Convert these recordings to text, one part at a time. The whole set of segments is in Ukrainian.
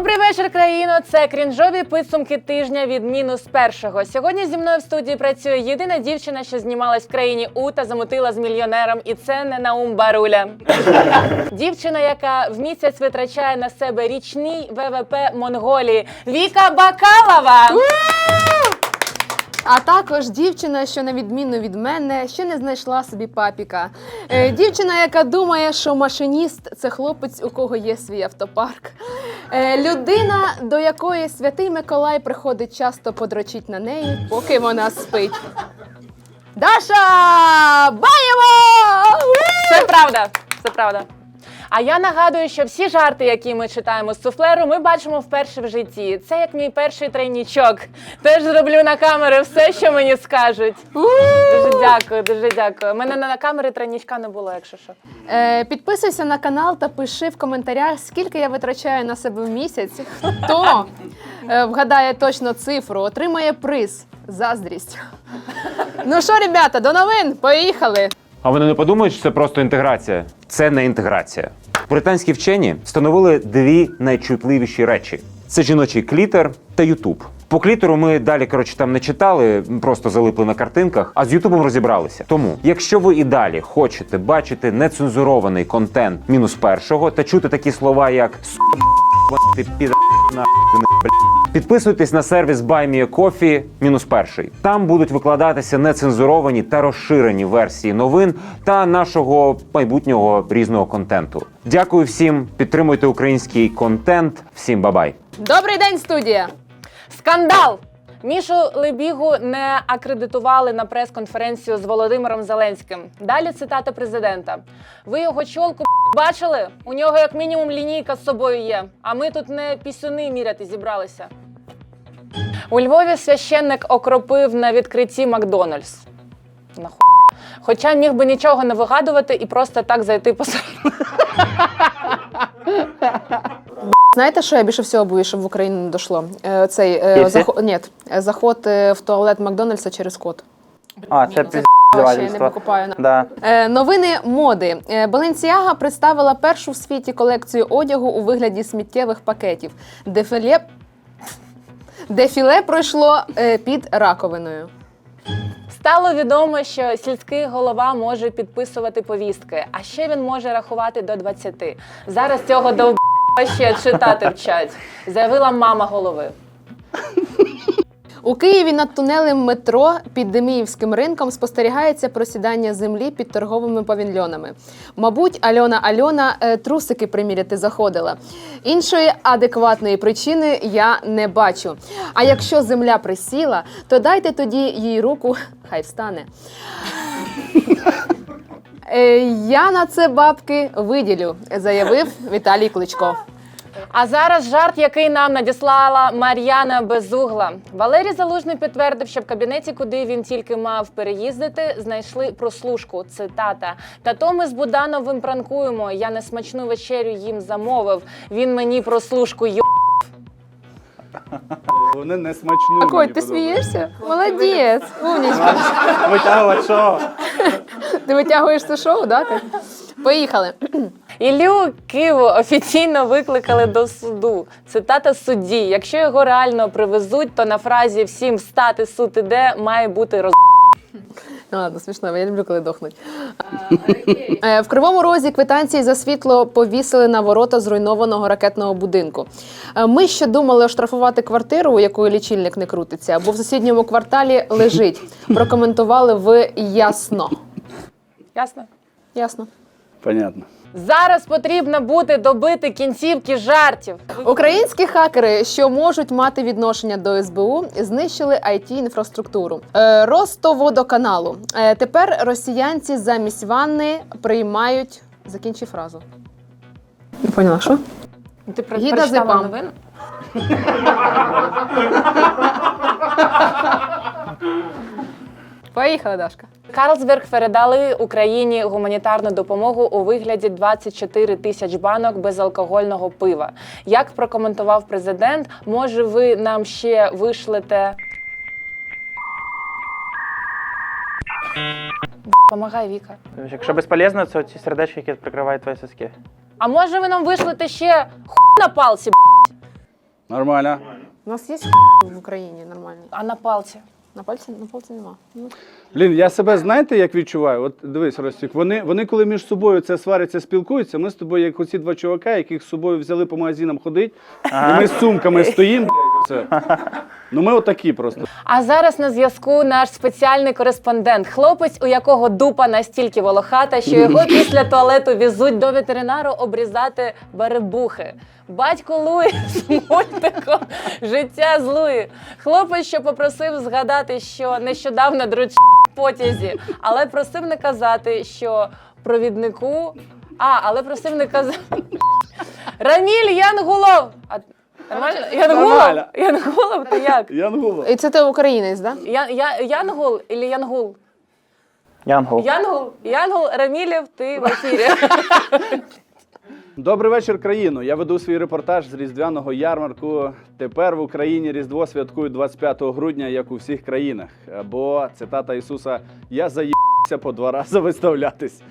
Добрий вечір, країно. Це крінжові підсумки тижня від мінус першого. Сьогодні зі мною в студії працює єдина дівчина, що знімалась в країні У та замутила з мільйонером, і це не Наум Баруля. Дівчина, яка в місяць витрачає на себе річний ВВП Монголії. Віка Бакалова. А також дівчина, що на відміну від мене, ще не знайшла собі папіка. Е, дівчина, яка думає, що машиніст це хлопець, у кого є свій автопарк. Е, людина, до якої святий Миколай приходить часто подрочить на неї, поки вона спить. Даша! Баєво! Це правда. Це правда. А я нагадую, що всі жарти, які ми читаємо з суфлеру, ми бачимо вперше в житті. Це як мій перший тройнічок. Теж зроблю на камери все, що мені скажуть. Дуже дякую, дуже дякую. У мене на камери тройнічка не було, якщо що. Е, підписуйся на канал та пиши в коментарях, скільки я витрачаю на себе в місяць. Хто е, вгадає точно цифру, отримає приз. Заздрість. Ну що, ребята, до новин, поїхали! А вони не подумають, що це просто інтеграція. Це не інтеграція. Британські вчені встановили дві найчутливіші речі: це жіночий клітер та Ютуб. По клітеру ми далі коротше там не читали, просто залипли на картинках, а з Ютубом розібралися. Тому, якщо ви і далі хочете бачити нецензурований контент мінус першого та чути такі слова, як «С**, ти на Підписуйтесь на сервіс Buy Me a Coffee мінус перший. Там будуть викладатися нецензуровані та розширені версії новин та нашого майбутнього різного контенту. Дякую всім, підтримуйте український контент. Всім бабай! Добрий день, студія! Скандал! Мішу Лебігу не акредитували на прес-конференцію з Володимиром Зеленським. Далі цитата президента: Ви його чолку бачили? У нього як мінімум лінійка з собою є. А ми тут не пісюни міряти зібралися. У Львові священник окропив на відкритті Макдональдс. Нахуй. Хоча міг би нічого не вигадувати і просто так зайти посеред. Знаєте, що я більше всього боюсь, щоб в Україну не дійшло? Е, цей е, заход, ні, е, заход е, в туалет Макдональдса через код. А, це Ще я не покупаю на. Да. Е, новини моди. Е, Balenciaga представила першу в світі колекцію одягу у вигляді сміттєвих пакетів. Дефіле, Дефіле пройшло е, під раковиною. Стало відомо, що сільський голова може підписувати повістки, а ще він може рахувати до 20. Зараз цього довб ще читати вчать, заявила мама голови. У Києві над тунелем метро під Деміївським ринком спостерігається просідання землі під торговими павільйонами. Мабуть, Альона Альона е, трусики приміряти заходила. Іншої адекватної причини я не бачу. А якщо земля присіла, то дайте тоді їй руку, хай встане. Е, Я на це бабки виділю, заявив Віталій Кличко. А зараз жарт, який нам надіслала Мар'яна Безугла. Валерій Залужний підтвердив, що в кабінеті, куди він тільки мав переїздити, знайшли прослушку. Цитата: Та то ми з Будановим пранкуємо. Я несмачну вечерю їм замовив. Він мені прослушку й. Вони не смачну. Мені ти смієшся? Молодець, умнічка. Витягувати що? Ти витягуєш це шоу, да? Ти? Поїхали. Іллю Киву офіційно викликали до суду. Цитата судді: якщо його реально привезуть, то на фразі всім встати суд іде має бути роз. Ну, ладно, смішно, я люблю, коли дохнуть. Е, В Кривому Розі квитанції за світло повісили на ворота зруйнованого ракетного будинку. Е, Ми ще думали оштрафувати квартиру, у якої лічильник не крутиться, бо в сусідньому кварталі лежить. Прокоментували в ясно. Ясно? Ясно. Понятно. Зараз потрібно буде добити кінцівки жартів. Українські хакери, що можуть мати відношення до СБУ, знищили it інфраструктуру е, Ростоводоканалу. Е, тепер росіянці замість ванни приймають. Закінчи фразу. Не поняла, що? Ти про- Гіда прочитала Зипам. новину? Поїхала, Дашка. Карлсберг передали Україні гуманітарну допомогу у вигляді 24 тисяч банок безалкогольного пива. Як прокоментував президент, може ви нам ще вишлете. Помагай, Віка. Якщо безполезно, це ці сердечки, які прикривають твої соски. А може ви нам вишлете ще ху на палці? Нормально. У нас є в Україні нормальні. А на палці? На пальці на пальці нема. Ну, Блін, я себе знаєте, як відчуваю? От дивись, Ростік, вони, вони коли між собою це сваряться, спілкуються, ми з тобою, як оці два чувака, яких з собою взяли по магазинам ходить, і ми з сумками стоїмо. Це. Ну ми отакі просто. А зараз на зв'язку наш спеціальний кореспондент, хлопець, у якого дупа настільки волохата, що його після туалету візуть до ветеринару обрізати баребухи. Батько Луї з мультиком Життя з Луї. Хлопець, що попросив згадати, що нещодавно дрочив в потязі, але просив не казати, що провіднику. А, але просив не казати. Раміль Янгулов! Нормально? Нормально. Янгулов, ти як? Янгуло. І це ти українець, так? Да? Я, я, Янгул или Янгул? Янгол. Янгул, Янгул Рамілєв, ти в ефірі. Добрий вечір, країно. Я веду свій репортаж з різдвяного ярмарку. Тепер в Україні Різдво святкують 25 грудня, як у всіх країнах. Бо цитата Ісуса: Я заїбся по два рази виставлятись.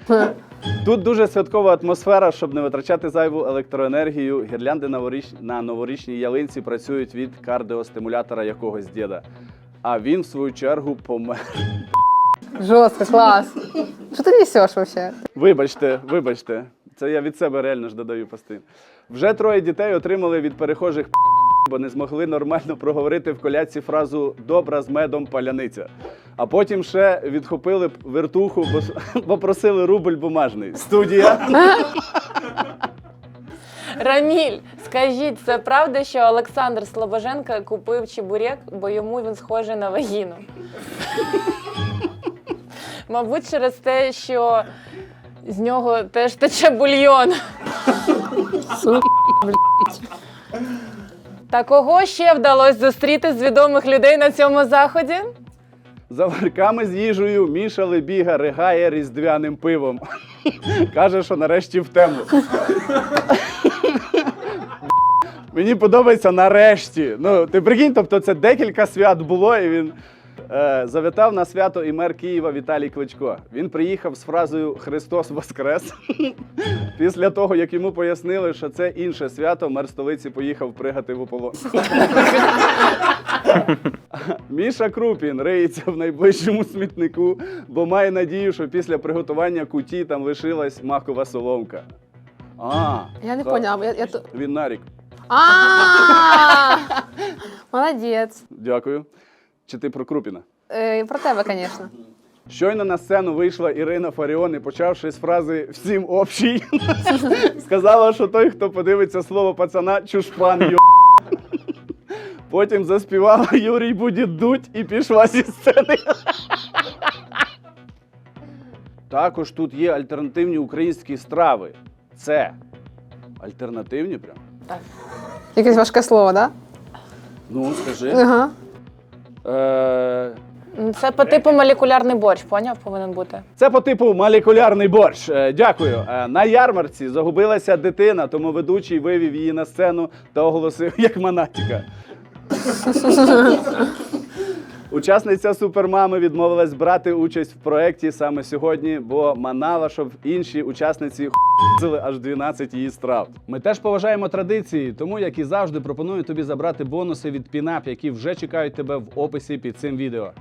Тут дуже святкова атмосфера, щоб не витрачати зайву електроенергію. Гірлянди на на новорічній ялинці працюють від кардіостимулятора якогось діда. А він, в свою чергу, помер. Жорстко, клас. Що ти несеш вообще? Вибачте, вибачте. Це я від себе реально ж додаю постійно. Вже троє дітей отримали від перехожих бо не змогли нормально проговорити в колядці фразу Добра з медом паляниця. А потім ще відхопили вертуху, бо с- бо просили рубль бумажний. Студія. Раміль, скажіть, це правда, що Олександр Слобоженко купив чебурек, бо йому він схожий на вагіну? Мабуть, через те, що з нього теж тече бульйон. Та кого ще вдалося зустріти з відомих людей на цьому заході? За варками з їжею Міша Лебіга ригає різдвяним пивом. Каже, що нарешті в тему. Мені подобається нарешті. Ну, ти прикинь, тобто це декілька свят було, і він завітав на свято і мер Києва Віталій Кличко. Він приїхав з фразою Христос Воскрес. Після того, як йому пояснили, що це інше свято, мер столиці поїхав пригати в ополон. Міша Крупін риється в найближчому смітнику, бо має надію, що після приготування куті там лишилась макова соломка. А, Я не поняв. Я, я... то- Він нарік. А! Молодець. Дякую. Чи ти про Крупіна? Е, Про тебе, звісно. Щойно на сцену вийшла Ірина Фаріон і почавши з фрази всім общий, сказала, що той, хто подивиться слово пацана, чушпан йо. Потім заспівала Юрій буде дуть і пішла зі сцени. Також тут є альтернативні українські страви. Це альтернативні прям. Якесь важке слово, так? Ну, скажи. Ага. Е, Це по типу молекулярний борщ, поняв, повинен бути. Це по типу молекулярний борщ. Е, Дякую. Е, На ярмарці загубилася дитина, тому ведучий вивів її на сцену та оголосив як монатіка. Учасниця супермами відмовилась брати участь в проєкті саме сьогодні, бо манала, щоб інші учасниці х**зили аж 12 її страв. Ми теж поважаємо традиції, тому як і завжди пропоную тобі забрати бонуси від пінап, які вже чекають тебе в описі під цим відео.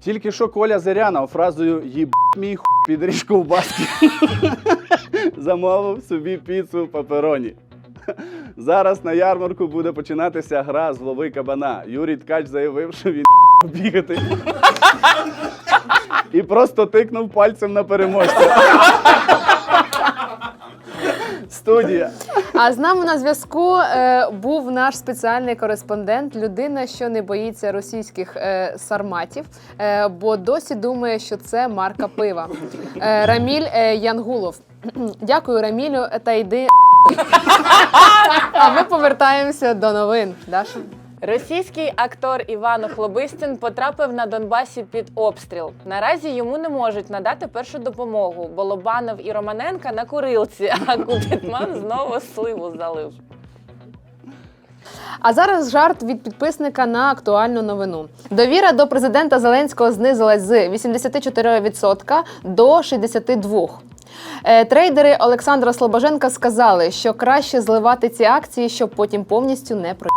Тільки що Коля Зерянов фразою «Їб мій ху підріж ковбаски» замовив собі піцу папероні. Зараз на ярмарку буде починатися гра з кабана. Юрій Ткач заявив, що він бігати. І просто тикнув пальцем на переможця. Студія. А з нами на зв'язку е, був наш спеціальний кореспондент, людина, що не боїться російських е, сарматів, е, бо досі думає, що це марка пива. Е, Раміль е, Янгулов. Дякую, Рамілю, та йди. А ми повертаємося до новин. Даша? Російський актор Іван Охлобистін потрапив на Донбасі під обстріл. Наразі йому не можуть надати першу допомогу, бо Лобанов і Романенка на курилці, а Купітман знову сливу залив. А зараз жарт від підписника на актуальну новину. Довіра до президента Зеленського знизилась з 84% до 62%. Е, Трейдери Олександра Слобоженка сказали, що краще зливати ці акції, щоб потім повністю не про.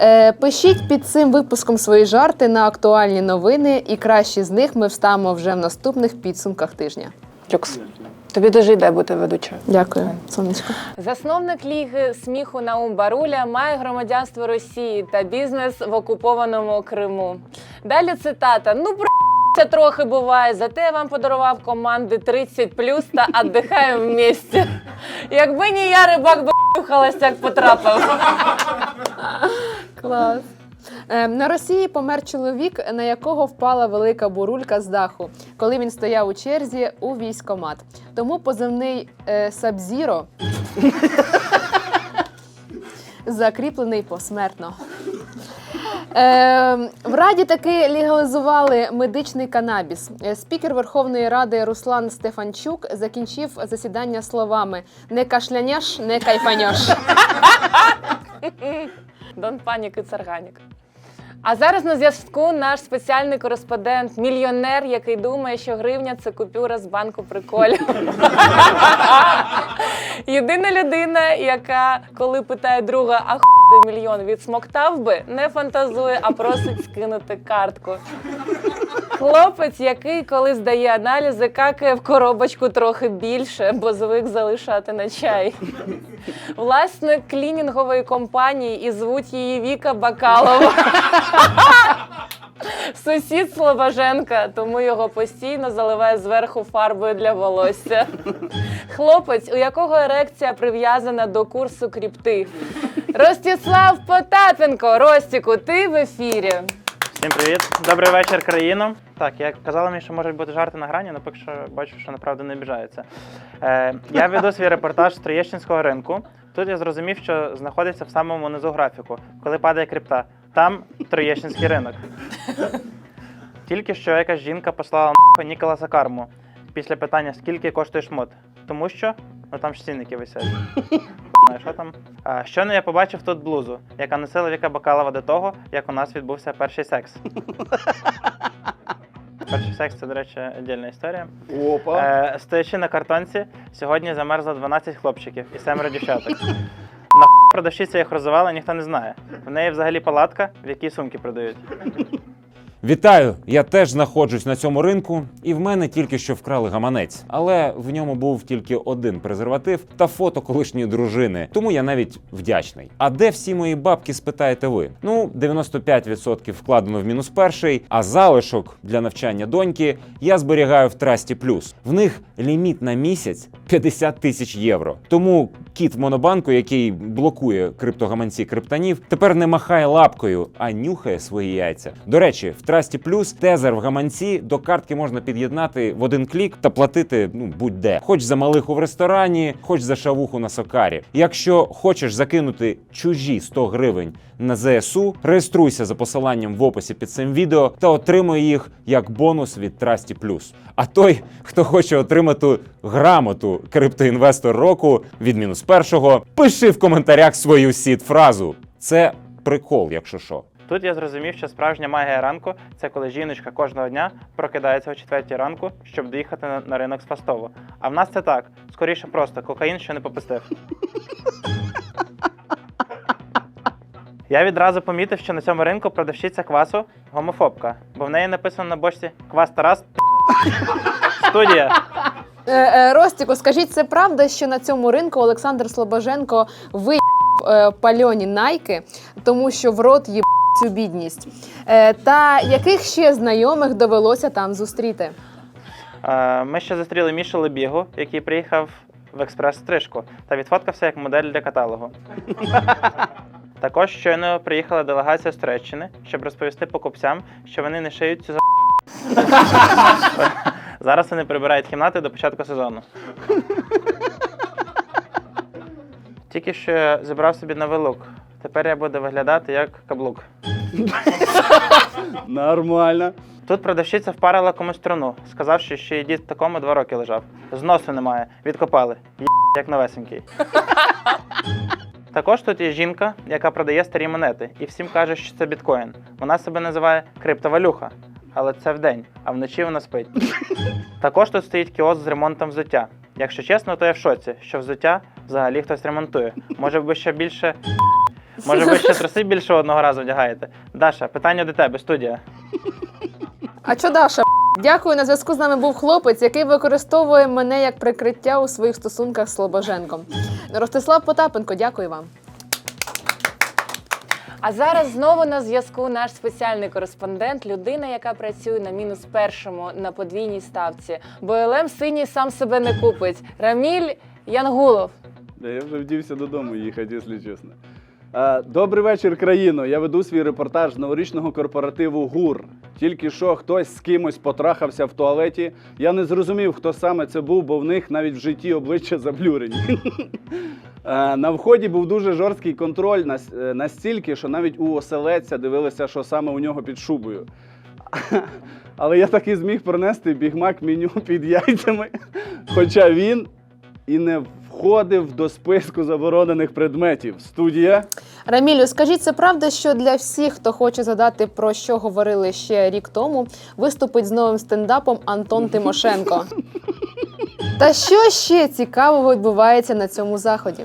Е, Пишіть під цим випуском свої жарти на актуальні новини, і кращі з них ми вставимо вже в наступних підсумках тижня. Люкс. Тобі дуже йде бути ведучою. Дякую, сонечко. Засновник ліги сміху Наум Баруля має громадянство Росії та бізнес в окупованому Криму. Далі цитата: Ну бр***ся трохи буває, зате я вам подарував команди 30 та «Отдихаємо вместе. Якби не я, рибак би в холостяк потрапив. Клас. Е, На Росії помер чоловік, на якого впала велика бурулька з даху, коли він стояв у черзі у військомат. Тому позивний е, Сабзіро закріплений посмертно. Е, в Раді таки легалізували медичний канабіс. Е, Спікер Верховної Ради Руслан Стефанчук закінчив засідання словами: не кашляняш, не кайфаняш. Дон Панік і Царганік. А зараз на зв'язку наш спеціальний кореспондент, мільйонер, який думає, що гривня це купюра з банку приколів. Єдина людина, яка, коли питає друга, а хуй мільйон відсмоктав би, не фантазує, а просить скинути картку. Хлопець, який коли здає аналізи, какає в коробочку трохи більше, бо звик залишати на чай. Власник клінінгової компанії і звуть її Віка Бакалова. Сусід Слобоженка, тому його постійно заливає зверху фарбою для волосся. Хлопець, у якого ерекція прив'язана до курсу кріпти. Ростислав Потапенко, Ростіку, ти в ефірі. Всім привіт, добрий вечір, країно. Так, як казали мені, що можуть бути жарти на грані, але поки що бачу, що направду не обіжаються. Е, я веду свій репортаж з Троєщинського ринку. Тут я зрозумів, що знаходиться в самому низу графіку, коли падає крипта. Там Троєщинський ринок. Тільки що якась жінка послала нахуй Ніколаса Карму після питання, скільки коштує шмот. Тому що ну там ж цінники висять. Що там. А, щойно я побачив тут блузу, яка носила Віка Бакалова до того, як у нас відбувся перший секс. Перший секс це, до речі, віддільна історія. Опа. Е, стоячи на картонці, сьогодні замерзло 12 хлопчиків і семеро дівчаток. На продавщиця їх розвивала, ніхто не знає. В неї взагалі палатка, в якій сумки продають. Вітаю! Я теж знаходжусь на цьому ринку, і в мене тільки що вкрали гаманець, але в ньому був тільки один презерватив та фото колишньої дружини. Тому я навіть вдячний. А де всі мої бабки, спитаєте ви? Ну, 95% вкладено в мінус перший, а залишок для навчання доньки я зберігаю в Трасті Плюс. В них ліміт на місяць 50 тисяч євро. Тому кіт монобанку, який блокує криптогаманці криптанів, тепер не махає лапкою, а нюхає свої яйця. До речі, в Трасті Плюс тезер в гаманці до картки можна під'єднати в один клік та платити ну будь-де, хоч за малиху в ресторані, хоч за шавуху на сокарі. Якщо хочеш закинути чужі 100 гривень на ЗСУ, реєструйся за посиланням в описі під цим відео та отримуй їх як бонус від Трасті Плюс. А той, хто хоче отримати грамоту криптоінвестор року від мінус першого, пиши в коментарях свою сід фразу. Це прикол, якщо що. Тут я зрозумів, що справжня магія ранку це коли жіночка кожного дня прокидається о 4 ранку, щоб доїхати на, ринок з Фастову. А в нас це так. Скоріше просто кокаїн, що не попустив. Я відразу помітив, що на цьому ринку продавщиця квасу гомофобка, бо в неї написано на бочці Квас Тарас. Студія. Е, е, Ростіку, скажіть, це правда, що на цьому ринку Олександр Слобоженко виїв е, пальоні найки, тому що в рот їб цю бідність. Е, та яких ще знайомих довелося там зустріти? Е, Ми ще зустріли Мішу Лебігу, який приїхав в експрес-стрижку та відфоткався як модель для каталогу. Також щойно приїхала делегація з Туреччини, щоб розповісти покупцям, що вони не шиють цю за. Зараз вони прибирають кімнати до початку сезону. Тільки що я зібрав собі новий лук. Тепер я буду виглядати як каблук. Нормально. Тут продавщиця впарила комусь труну, сказавши, що її дід такому два роки лежав. Зносу немає, відкопали. Є, як новесенький. Також тут є жінка, яка продає старі монети, і всім каже, що це біткоін. Вона себе називає криптовалюха. але це вдень, а вночі вона спить. Також тут стоїть кіоск з ремонтом взуття. Якщо чесно, то я в шоці, що взуття взагалі хтось ремонтує. Може ви ще більше. Може ви ще труси більше одного разу вдягаєте? Даша, питання до тебе, студія. А чо Даша? Дякую. На зв'язку з нами був хлопець, який використовує мене як прикриття у своїх стосунках з Слобоженком. Ростислав Потапенко, дякую вам. А зараз знову на зв'язку наш спеціальний кореспондент, людина, яка працює на мінус першому на подвійній ставці. Бо ЛМ синій сам себе не купить. Раміль Янгулов. Да, я вже вдівся додому їхати, якщо чесно. А, Добрий вечір, країно. Я веду свій репортаж новорічного корпоративу ГУР. Тільки що хтось з кимось потрахався в туалеті. Я не зрозумів, хто саме це був, бо в них навіть в житті обличчя заблюрені. На вході був дуже жорсткий контроль е, настільки, що навіть у оселедця дивилися, що саме у нього під шубою. Але я таки зміг принести бігмак меню під яйцями, хоча він і не входив до списку заборонених предметів. Студія. Рамілю, скажіть, це правда, що для всіх, хто хоче задати про що говорили ще рік тому, виступить з новим стендапом Антон Тимошенко. Та що ще цікавого відбувається на цьому заході?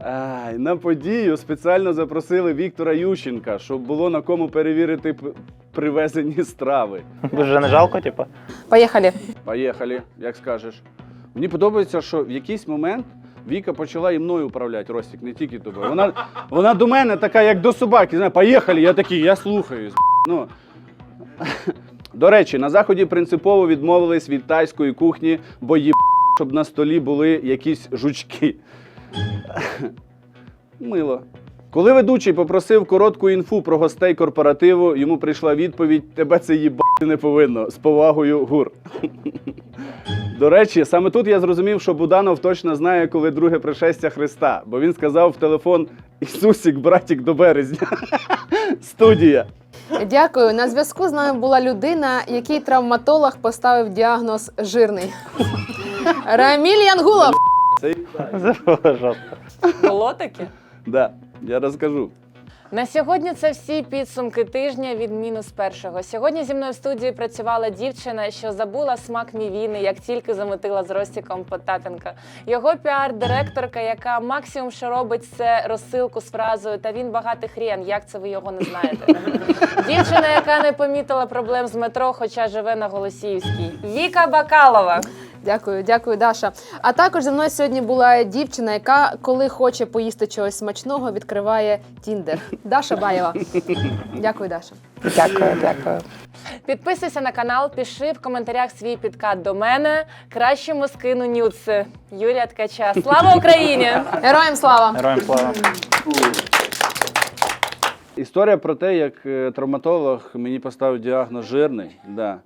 Ай, на подію спеціально запросили Віктора Ющенка, щоб було на кому перевірити п- привезені страви. Дуже не жалко, типу. Поїхали. Поїхали, як скажеш. Мені подобається, що в якийсь момент Віка почала і мною управляти, Ростік, не тільки тобою. Вона, вона до мене така, як до собаки. Знає, поїхали, я такий, я слухаюсь. Ну. До речі, на заході принципово відмовились від тайської кухні, бо їб, щоб на столі були якісь жучки. Мило. Коли ведучий попросив коротку інфу про гостей корпоративу, йому прийшла відповідь: тебе це їбати не повинно. З повагою гур. До речі, саме тут я зрозумів, що Буданов точно знає, коли друге пришестя Христа, бо він сказав в телефон Ісусік, братік до березня. Студія. Дякую. На зв'язку з нами була людина, який травматолог поставив діагноз жирний. Раміль Янгулов. Це було таке? да, я розкажу. На сьогодні це всі підсумки тижня від мінус першого. Сьогодні зі мною в студії працювала дівчина, що забула смак мівіни, як тільки замотила з Ростіком Потапенка. Його піар-директорка, яка максимум, що робить, це розсилку з фразою Та він багатий хрен, як це ви його не знаєте? Дівчина, яка не помітила проблем з метро, хоча живе на Голосіївській. Віка Бакалова. Дякую, дякую, Даша. А також зі мною сьогодні була дівчина, яка, коли хоче поїсти чогось смачного, відкриває Тіндер. Даша Баєва. Дякую, Даша. Дякую, дякую. Підписуйся на канал, пиши в коментарях свій підкат до мене. Кращому скину нюци. Юрія Ткача. Слава Україні! Героям слава! Героям слава. Історія про те, як е, травматолог мені поставив діагноз жирний. Да.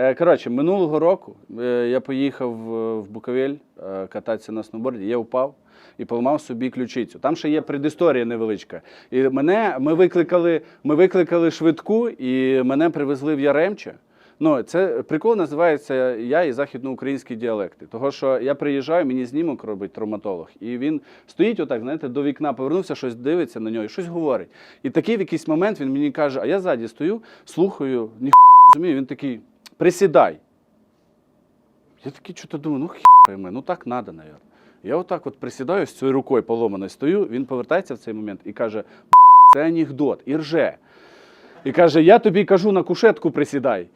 Е, Коротше, минулого року е, я поїхав е, в Буковель кататися на сноуборді, я впав і поламав собі ключицю. Там ще є предісторія невеличка. І мене ми викликали, ми викликали швидку, і мене привезли в Яремче. Ну, це прикол називається Я і західноукраїнські діалекти. Того, що я приїжджаю, мені знімок робить травматолог, і він стоїть отак, знаєте, до вікна повернувся, щось дивиться на нього щось говорить. І такий в якийсь момент він мені каже: а я ззаді стою, слухаю, ніхуя не розумію. Він такий: присідай. Я такий що-то думаю, ну хіба, ну так треба, навіть. Я отак от присідаю з цією рукою поломаною, стою, він повертається в цей момент і каже: це анекдот, і рже. І каже: Я тобі кажу, на кушетку присідай.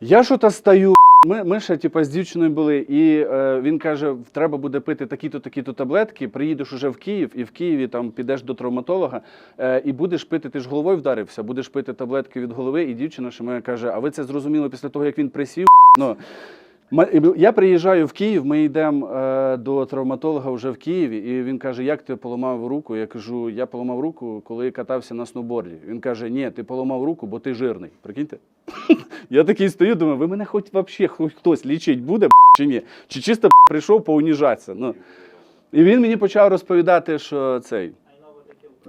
Я що то стою. Ми, ми ще типу, з дівчиною були, і е, він каже: треба буде пити такі-то, такі-то таблетки. Приїдеш уже в Київ, і в Києві там підеш до травматолога, е, і будеш пити. Ти ж головою вдарився, будеш пити таблетки від голови. І дівчина ще моя каже: А ви це зрозуміли після того, як він присів? Ну, Я приїжджаю в Київ, ми йдемо е, до травматолога вже в Києві, і він каже, як ти поламав руку? Я кажу, я поламав руку, коли катався на сноуборді. Він каже, ні, ти поламав руку, бо ти жирний. Прикиньте? Я такий стою, думаю, ви мене хоч хоч хтось лічить буде чи ні? Чи чисто прийшов поуніжатися? Ну. І він мені почав розповідати, що цей.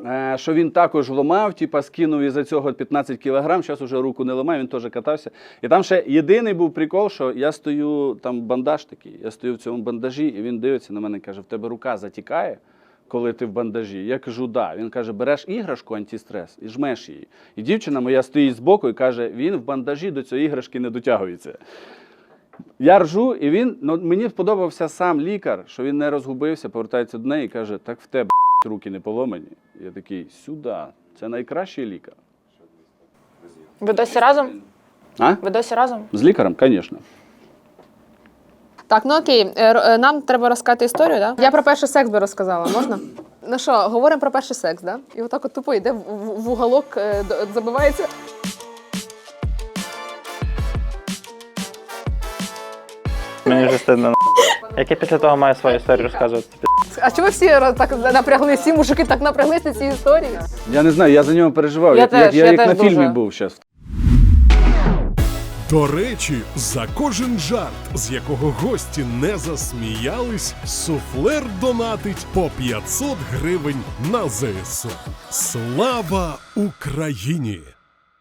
Е, Що він також ламав, типа скинув із-за цього 15 кілограм, зараз уже руку не ламає, він теж катався. І там ще єдиний був прикол, що я стою, там бандаж такий, я стою в цьому бандажі, і він дивиться на мене і каже: в тебе рука затікає. коли ти в бандажі? Я кажу, да. Він каже, береш іграшку антистрес і жмеш її. І дівчина моя стоїть збоку і каже: він в бандажі до цієї іграшки не дотягується. Я ржу, і він ну, мені сподобався сам лікар, що він не розгубився, повертається до неї і каже: так в тебе руки не поломані. Я такий, сюди, це найкращий лікар. Ви досі разом? А? Ви досі разом? З лікарем, звісно. Так, ну окей, е, р- е, нам треба розказати історію, да? Я про перший секс би розказала, можна? Ну що, говоримо про перший секс, да? І отак от тупо йде в, в, в уголок, е, забивається. Мені вже стидно. Як я після того маю свою історію розказувати? А чому всі так напряглися, всі мужики так напряглися ці історії? Я не знаю, я за нього переживав. Я як, теж, як, я я як теж на дуже. фільмі був зараз. До речі, за кожен жарт, з якого гості не засміялись, суфлер донатить по 500 гривень на ЗСУ. Слава Україні!